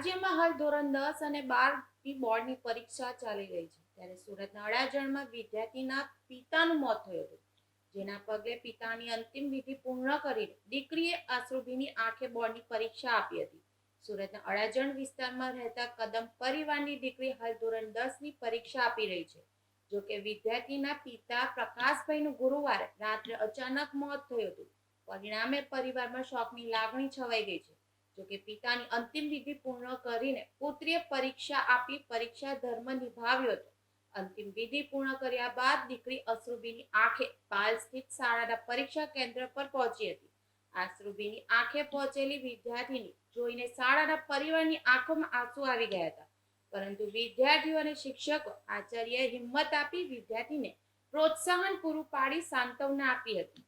રાજ્યમાં હાલ ધોરણ દસ અને બારની બોર્ડની પરીક્ષા ચાલી રહી છે. ત્યારે સુરતના અડાજણમાં વિદ્યાર્થીના પિતાનું મોત થયું હતું. જેના પગલે પિતાની અંતિમ વિધિ પૂર્ણ કરીને દીકરીએ આશ્રુભીની આંખે બોર્ડની પરીક્ષા આપી હતી. સુરતના અડાજણ વિસ્તારમાં રહેતા કદમ પરિવારની દીકરી હાલ ધોરણ દસની પરીક્ષા આપી રહી છે. જોકે વિદ્યાર્થીના પિતા પ્રકાશભાઈનું ગુરુવારે રાત્રે અચાનક મોત થયું હતું. પરિણામે પરિવારમાં શોકની લાગણી છવાઈ ગઈ છે. જોકે પિતાની અંતિમ વિધિ પૂર્ણ કરીને પુત્રીએ પરીક્ષા આપી, પરીક્ષા ધર્મ નિભાવ્યો હતો. અંતિમ વિધિ પૂર્ણ કર્યા બાદ દીકરી અશ્રુબીની આંખે પાલ સ્થિત શાળાના પરીક્ષા કેન્દ્ર પર પહોંચી હતી. આશ્રુબીની આંખે પહોંચેલી વિદ્યાર્થીની જોઈને શાળાના પરિવારની આંખોમાં આંસુ આવી ગયા હતા. પરંતુ વિદ્યાર્થીઓ અને શિક્ષકો આચાર્યએ હિંમત આપી વિદ્યાર્થીને પ્રોત્સાહન પૂરું પાડી સાંત્વના આપી હતી.